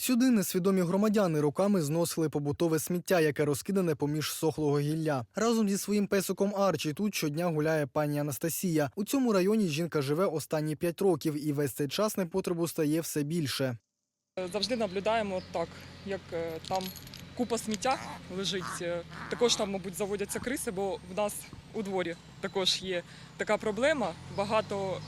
Сюди несвідомі громадяни роками зносили побутове сміття, яке розкидане поміж сохлого гілля. Разом зі своїм песиком Арчі тут щодня гуляє пані Анастасія. У цьому районі жінка живе останні п'ять років, і весь цей час непотребу стає все більше. Завжди наблюдаємо так, як е, там купа сміття лежить. Е, Також там, мабуть, заводяться криси, бо в нас у дворі також є така проблема. Багато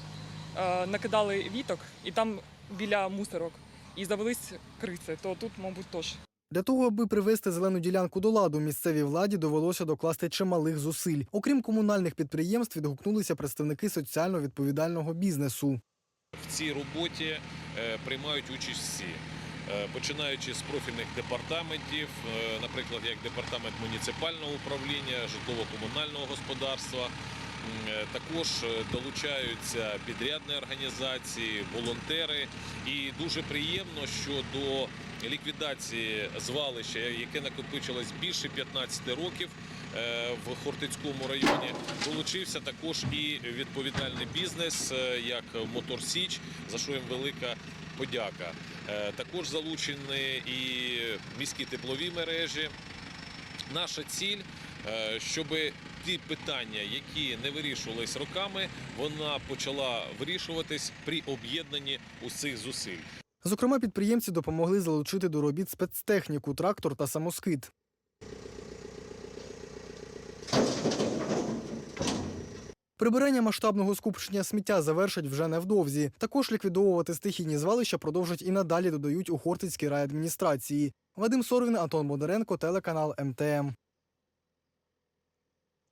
е, накидали віток, і там біля мусорок. І завелись криси, то тут, мабуть, теж. Для того, аби привести зелену ділянку до ладу, місцевій владі довелося докласти чималих зусиль. Окрім комунальних підприємств, відгукнулися представники соціально відповідального бізнесу. В цій роботі е, приймають участь всі, Е, починаючи з профільних департаментів, е, наприклад, як департамент муніципального управління, житлово-комунального господарства. Е, Також е, долучаються підрядні організації, волонтери. І дуже приємно, що до ліквідації звалища, яке накопичилось більше 15 років е, в Хортицькому районі, долучився також і відповідальний бізнес, як Мотор Січ, за що їм велика подяка. Також залучені і міські теплові мережі. Наша ціль, щоб ті питання, які не вирішувались роками, вона почала вирішуватись при об'єднанні усіх зусиль. Зокрема, підприємці допомогли залучити до робіт спецтехніку, трактор та самоскид. Прибирання масштабного скупчення сміття завершать вже невдовзі. Також ліквідовувати стихійні звалища продовжать і надалі додають у Хортицькій райадміністрації. Вадим Сорвін, Антон Бондаренко, телеканал МТМ.